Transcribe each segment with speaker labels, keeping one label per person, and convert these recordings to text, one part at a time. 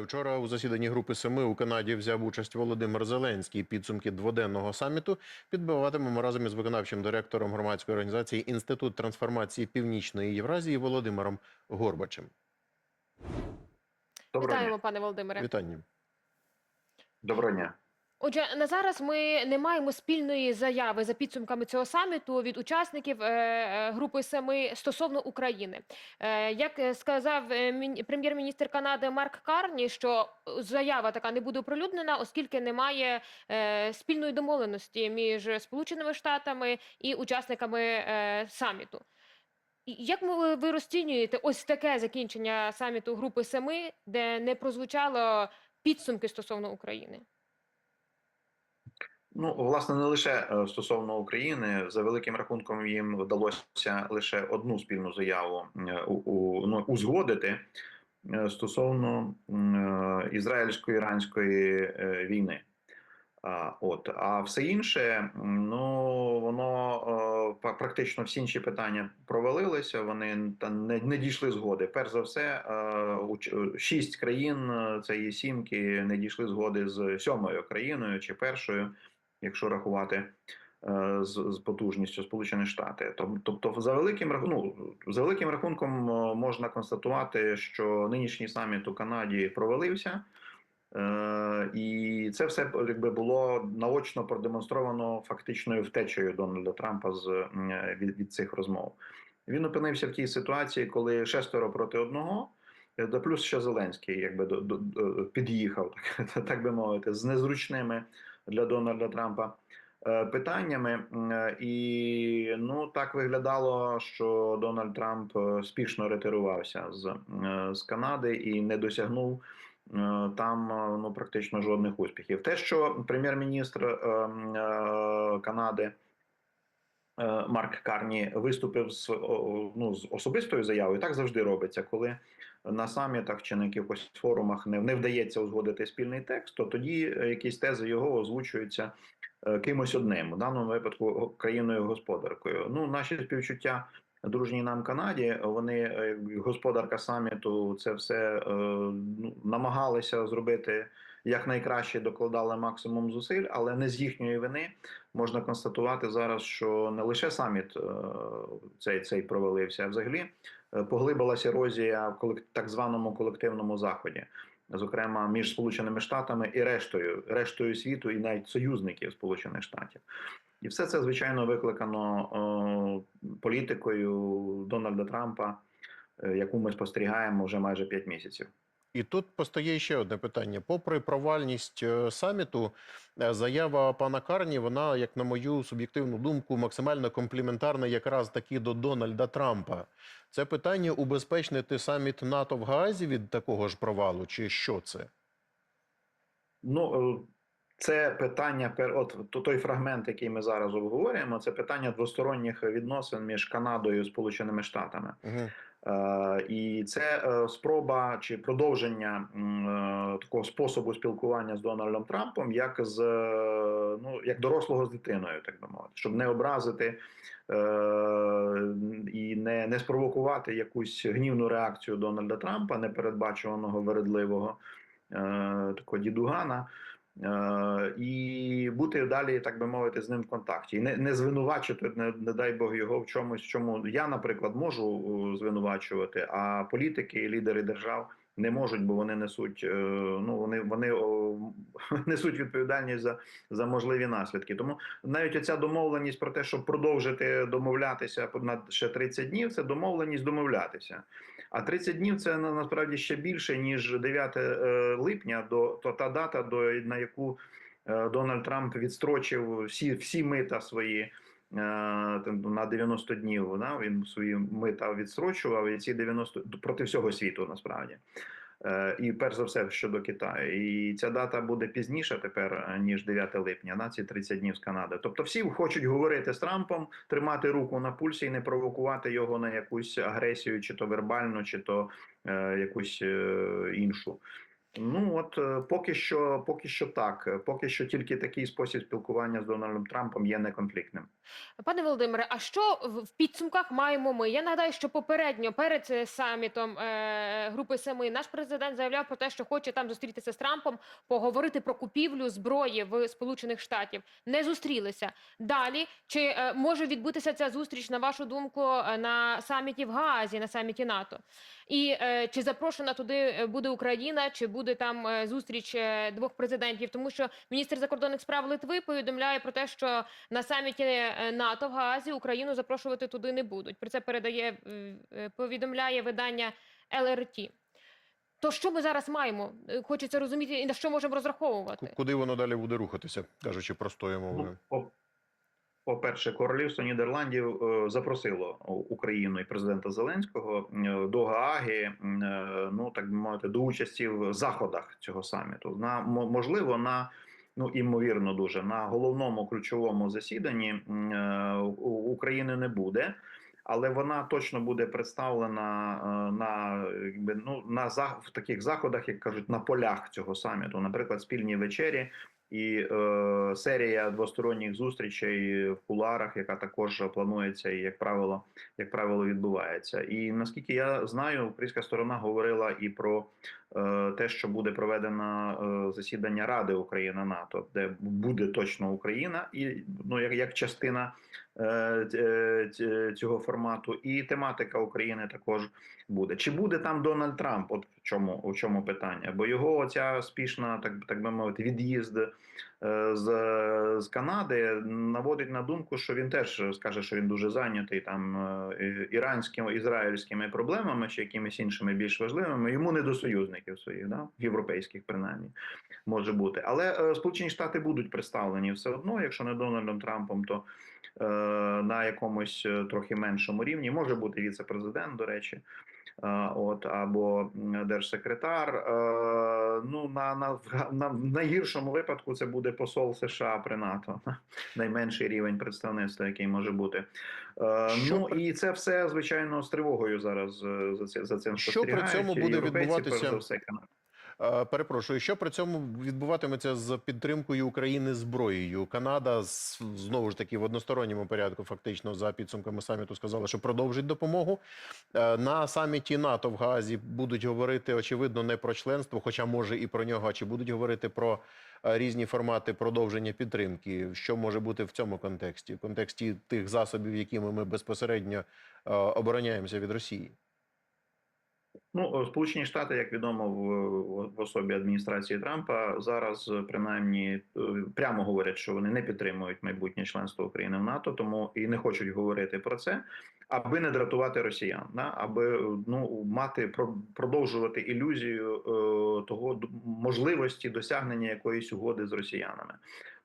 Speaker 1: Вчора у засіданні групи семи у Канаді взяв участь Володимир Зеленський. Підсумки дводенного саміту підбиватимемо разом із виконавчим директором громадської організації Інститут трансформації Північної Євразії Володимиром Горбачем.
Speaker 2: Доброго
Speaker 3: Вітаємо,
Speaker 2: дня.
Speaker 3: пане Володимире.
Speaker 1: Вітання.
Speaker 2: Доброго дня.
Speaker 3: Отже, на зараз ми не маємо спільної заяви за підсумками цього саміту від учасників е, е, групи семи стосовно України. Е, Як сказав прем'єр-міністр Канади Марк Карні, що заява така не буде оприлюднена, оскільки немає спільної домовленості між Сполученими Штатами і учасниками саміту. Як ви розцінюєте ось таке закінчення саміту групи семи, де не прозвучало підсумки стосовно України?
Speaker 2: Ну, власне, не лише е, стосовно України, за великим рахунком їм вдалося лише одну спільну заяву е, ну, узгодити е, стосовно ізраїльсько-іранської війни. От, а все інше, ну воно практично всі інші питання провалилися. Вони не, не дійшли згоди. Перш за все, шість країн цієї сімки не дійшли згоди з сьомою країною чи першою, якщо рахувати е, з, з потужністю Сполучені Штати. Тобто, за великим ну, за великим рахунком е, можна констатувати, що нинішній саміт у Канаді провалився. Е, і це все якби було наочно продемонстровано фактичною втечею Дональда Трампа з від, від цих розмов. Він опинився в тій ситуації, коли шестеро проти одного, да плюс ще Зеленський, якби до, до, до- під'їхав, так, так би мовити, з незручними для Дональда Трампа е, питаннями. Е, І ну так виглядало, що Дональд Трамп е, спішно ретирувався з, з Канади і не досягнув. Там ну практично жодних успіхів. Те, що прем'єр-міністр е, е, Канади Марк Карні виступив з ну з особистою заявою, так завжди робиться, коли на самітах чи на якихось форумах не, не вдається узгодити спільний текст, то тоді е, якісь тези його озвучуються е, кимось одним, в даному випадку країною господаркою. Ну, наші співчуття дружній нам Канаді. Вони е, господарка саміту це все е, ну, намагалися зробити якнайкраще, докладали максимум зусиль, але не з їхньої вини можна констатувати зараз, що не лише саміт е, цей, цей провалився, а взагалі поглибилася ерозія в колек- так званому колективному заході. Зокрема, між Сполученими Штатами і рештою, рештою світу, і навіть союзників Сполучених Штатів, і все це звичайно викликано е, політикою Дональда Трампа, е, яку ми спостерігаємо вже майже 5 місяців.
Speaker 1: І тут постає ще одне питання. Попри провальність е, саміту, заява пана Карні, вона, як на мою суб'єктивну думку, максимально компліментарна якраз таки до Дональда Трампа. Це питання убезпечнити саміт НАТО в Гаазі від такого ж провалу, чи що це?
Speaker 2: Ну, це питання от той фрагмент, який ми зараз обговорюємо, це питання двосторонніх відносин між Канадою і Сполученими Штатами.
Speaker 1: Угу.
Speaker 2: Е, і це е, спроба чи продовження е, такого способу спілкування з Дональдом Трампом, як з е, ну як дорослого з дитиною, так би мовити, щоб не образити е, і не, не спровокувати якусь гнівну реакцію Дональда Трампа, непередбачуваного вередливого е, такого дідугана. Е, і бути далі, так би мовити, з ним в контакті, і не, не звинувачити, не, не дай Бог його в чомусь, чому я, наприклад, можу е, звинувачувати, а політики лідери держав не можуть, бо вони несуть е, ну вони вони несуть відповідальність за, за можливі наслідки. Тому навіть оця домовленість про те, щоб продовжити домовлятися на ще 30 днів, це домовленість домовлятися. А 30 днів це на- насправді ще більше ніж 9 е, липня, до то та дата, до на яку е, Дональд Трамп відстрочив всі, всі мита свої. Е, На 90 днів да, він свої мита відстрочував і ці 90 проти всього світу насправді. Е, І перш за все щодо Китаю. І ця дата буде пізніше тепер, е, ніж 9 липня, на ці 30 днів з Канади. Тобто всі хочуть говорити з Трампом, тримати руку на пульсі і не провокувати його на якусь агресію, чи то вербальну, чи то е, якусь е, іншу. Ну от поки що, поки що так. Поки що тільки такий спосіб спілкування з Дональдом Трампом є неконфліктним.
Speaker 3: Пане Володимире, а що в підсумках маємо ми? Я нагадаю, що попередньо перед е, самітом е, групи Семи наш президент заявляв про те, що хоче там зустрітися з Трампом, поговорити про купівлю зброї в Сполучених Штатів. Не зустрілися. Далі чи е, може відбутися ця зустріч, на вашу думку, е, на саміті в Гаазі, на саміті НАТО? І е, чи запрошена туди е, буде Україна, чи буде там е, зустріч е, двох президентів? Тому що міністр закордонних справ Литви повідомляє про те, що на саміті НАТО в Гаазі Україну запрошувати туди не будуть. Про це передає е, е, повідомляє видання ЛРТ. То що ми зараз маємо? Е, Хочеться розуміти, і на що можемо розраховувати.
Speaker 1: Куди воно далі буде рухатися, кажучи простою мовою?
Speaker 2: Ну, по- по-перше, королівство Нідерландів е, запросило Україну і президента Зеленського е, до Гааги, е, ну так би мовити, до участі в заходах цього саміту. На мо- можливо, на ну імовірно, дуже на головному ключовому засіданні е, України не буде. Але вона точно буде представлена е, на якби ну на в таких заходах, як кажуть, на полях цього саміту, наприклад, спільні вечері і е, серія двосторонніх зустрічей в куларах, яка також планується і як правило, як правило, відбувається. І наскільки я знаю, українська сторона говорила і про е, те, що буде проведено е, засідання Ради Україна НАТО, де буде точно Україна, і ну як, як частина е, ц- цього формату, і тематика України також буде. Чи буде там Дональд Трамп? От чому у чому питання? Бо його оця спішна, так так би мовити, від'їзд е, з, з Канади наводить на думку, що він теж скаже, що він дуже зайнятий там е, іранськими ізраїльськими проблемами чи якимись іншими більш важливими. Йому не до союзників своїх, да європейських принаймні може бути. Але е, Сполучені Штати будуть представлені все одно, якщо не Дональдом Трампом, то на якомусь трохи меншому рівні може бути віце-президент, до речі. От або держсекретар. Е, Ну на, на, на в найгіршому випадку це буде посол США при НАТО, найменший рівень представництва, який може бути. Е,
Speaker 1: Що
Speaker 2: Ну
Speaker 1: при-
Speaker 2: і це все звичайно з тривогою зараз е, за це за цим
Speaker 1: Що при цьому буде відбуватися? Е, Перепрошую, що при цьому відбуватиметься з підтримкою України зброєю? Канада знову ж таки в односторонньому порядку, фактично за підсумками саміту, сказала, що продовжить допомогу. Е, На саміті НАТО в Гаазі будуть говорити очевидно не про членство, хоча може і про нього, а чи будуть говорити про е, різні формати продовження підтримки. Що може бути в цьому контексті? В контексті тих засобів, якими ми безпосередньо обороняємося від Росії?
Speaker 2: Ну, е, Сполучені Штати, як відомо, в, в особі адміністрації Трампа зараз е, принаймні е, прямо говорять, що вони не підтримують майбутнє членство України в НАТО, тому і не хочуть говорити про це, аби не дратувати росіян, да? аби ну мати про- продовжувати ілюзію е, того можливості досягнення якоїсь угоди з росіянами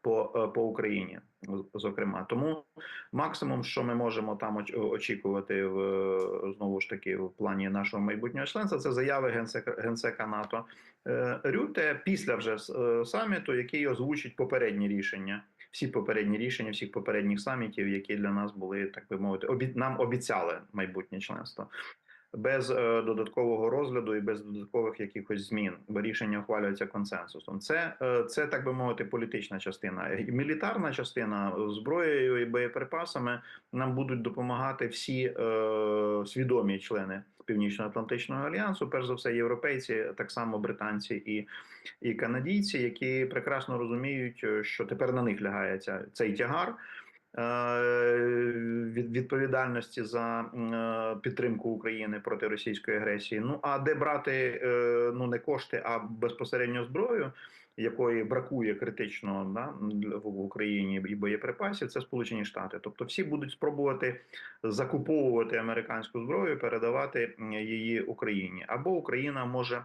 Speaker 2: по, е, по Україні, зокрема. Тому максимум, що ми можемо там оч- очікувати в знову ж таки в плані нашого майбутнього членства, це заяви генсека, генсека НАТО е, Рюте після вже е, саміту, який озвучить попередні рішення. Всі попередні рішення всіх попередніх самітів, які для нас були, так би мовити, обі... нам обіцяли майбутнє членство. Без е, додаткового розгляду і без додаткових якихось змін, бо рішення ухвалюється консенсусом. Це, е, це так би мовити, політична частина. Мілітарна частина зброєю і боєприпасами нам будуть допомагати всі е, свідомі члени Північно-Атлантичного альянсу, перш за все, європейці, так само британці і, і канадійці, які прекрасно розуміють, е, що тепер на них лягається цей тягар. Е, від відповідальності за е, підтримку України проти російської агресії. Ну а де брати е, ну не кошти, а безпосередньо зброю, якої бракує критично да, в Україні і боєприпасів, це Сполучені Штати. Тобто всі будуть спробувати закуповувати американську зброю, передавати її Україні, або Україна може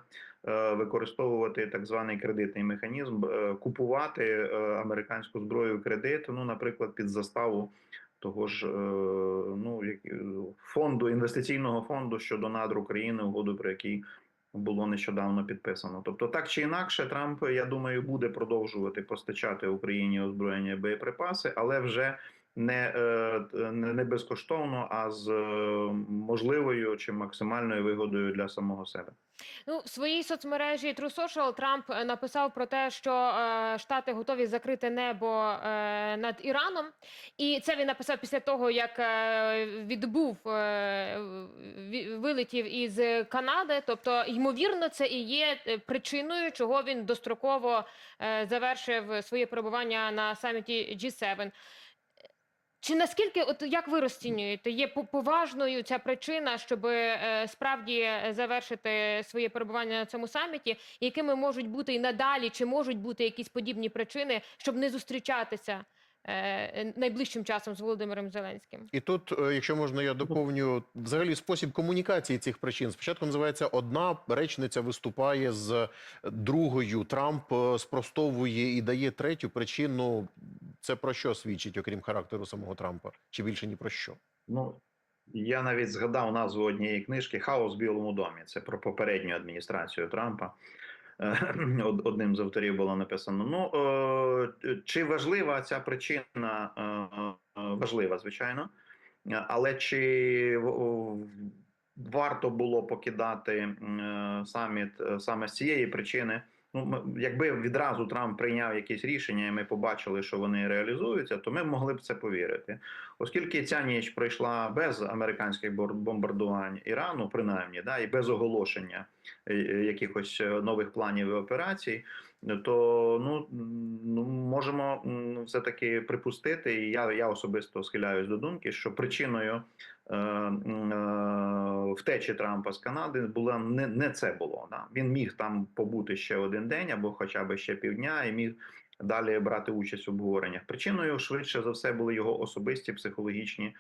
Speaker 2: е, використовувати так званий кредитний механізм, е, купувати е, американську зброю кредит, ну, наприклад, під заставу. Того ж ну фонду інвестиційного фонду щодо надр України, угоду про який було нещодавно підписано. Тобто, так чи інакше, Трамп, я думаю, буде продовжувати постачати Україні озброєння боєприпаси, але вже не, е, не не безкоштовно, а з е, можливою чи максимальною вигодою для самого себе.
Speaker 3: Ну, в своїй соцмережі True Social Трамп е, написав про те, що е, Штати готові закрити небо е, над Іраном, і це він написав після того, як е, відбув е, вилетів із Канади. Тобто, ймовірно, це і є причиною, чого він достроково е, завершив своє перебування на саміті G7. Чи наскільки, от як ви розцінюєте, є по- поважною ця причина, щоб е, справді е, завершити своє перебування на цьому саміті? Якими можуть бути і надалі, чи можуть бути якісь подібні причини, щоб не зустрічатися найближчим часом з Володимиром Зеленським?
Speaker 1: І тут, е, якщо можна, я доповню взагалі спосіб комунікації цих причин. Спочатку називається одна речниця виступає з другою. Трамп е, спростовує і дає третю причину. Це про що свідчить, окрім характеру самого Трампа? Чи більше ні про що?
Speaker 2: Ну я навіть згадав назву однієї книжки Хаос в Білому домі. Це про попередню адміністрацію Трампа. Е, од- Одним з авторів було написано. Ну е, чи важлива ця причина? Е, е, Важлива, звичайно. Е, Але чи варто було покидати е, саміт е, саме з цієї причини? Ну, якби відразу Трамп прийняв якісь рішення, і ми побачили, що вони реалізуються, то ми могли б це повірити. Оскільки ця ніч пройшла без американських бомбардувань Ірану, принаймні, да, і без оголошення е, е, якихось е, нових планів і операцій, то ну, ну можемо все таки припустити, і я, я особисто схиляюсь до думки, що причиною е, е, втечі Трампа з Канади була не, не це було. Да. Він міг там побути ще один день або хоча б ще півдня, і міг далі брати участь в обговореннях. Причиною швидше за все були його особисті психологічні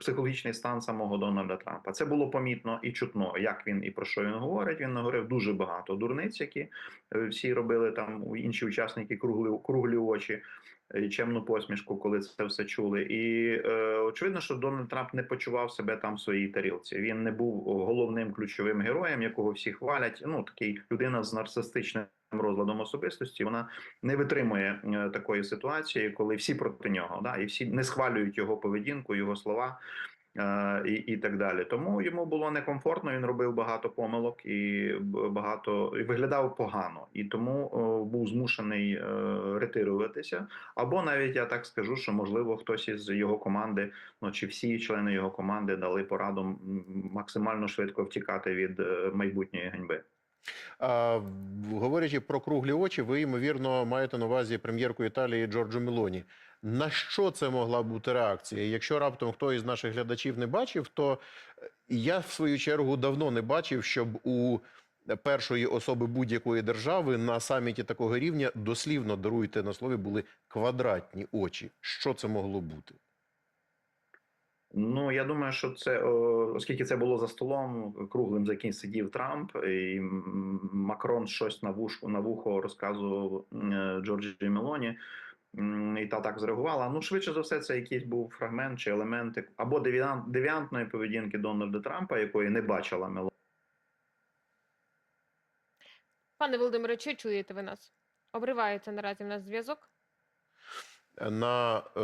Speaker 2: психологічний стан самого Дональда Трампа. Це було помітно і чутно, як він і про що він говорить. Він наговорив дуже багато дурниць, які е, всі робили там інші учасники круглі, круглі очі. і Чемну посмішку, коли це все чули, і е, очевидно, що Дональд Трамп не почував себе там в своїй тарілці. Він не був головним ключовим героєм, якого всі хвалять. Ну такий людина з нарцистичним розладом особистості. Вона не витримує е, такої ситуації, коли всі проти нього, да, і всі не схвалюють його поведінку, його слова. е, І, і так далі, тому йому було некомфортно. Він робив багато помилок і багато і виглядав погано, і тому о, був змушений е, ретируватися. Або навіть я так скажу, що можливо хтось із його команди, ну чи всі члени його команди дали пораду максимально швидко втікати від е, майбутньої ганьби.
Speaker 1: Говорячи про круглі очі, ви ймовірно маєте на увазі прем'єрку Італії Джорджу Мелоні. На що це могла бути реакція? Якщо раптом хто із наших глядачів не бачив, то е, я в свою чергу давно не бачив, щоб у першої особи будь-якої держави на саміті такого рівня дослівно даруйте на слові були квадратні очі. Що це могло бути?
Speaker 2: Ну я думаю, що це оскільки це було за столом круглим, за яким сидів Трамп, і Макрон щось на вушку на вухо розказував е, Джорджі Мелоні. І та так зреагувала. Ну, швидше за все, це якийсь був фрагмент чи елементи або девіант- девіантної поведінки Дональда Трампа, якої не бачила Мелоні.
Speaker 3: Пане Володимире, чи чуєте ви нас? Обривається наразі в нас зв'язок.
Speaker 1: На е,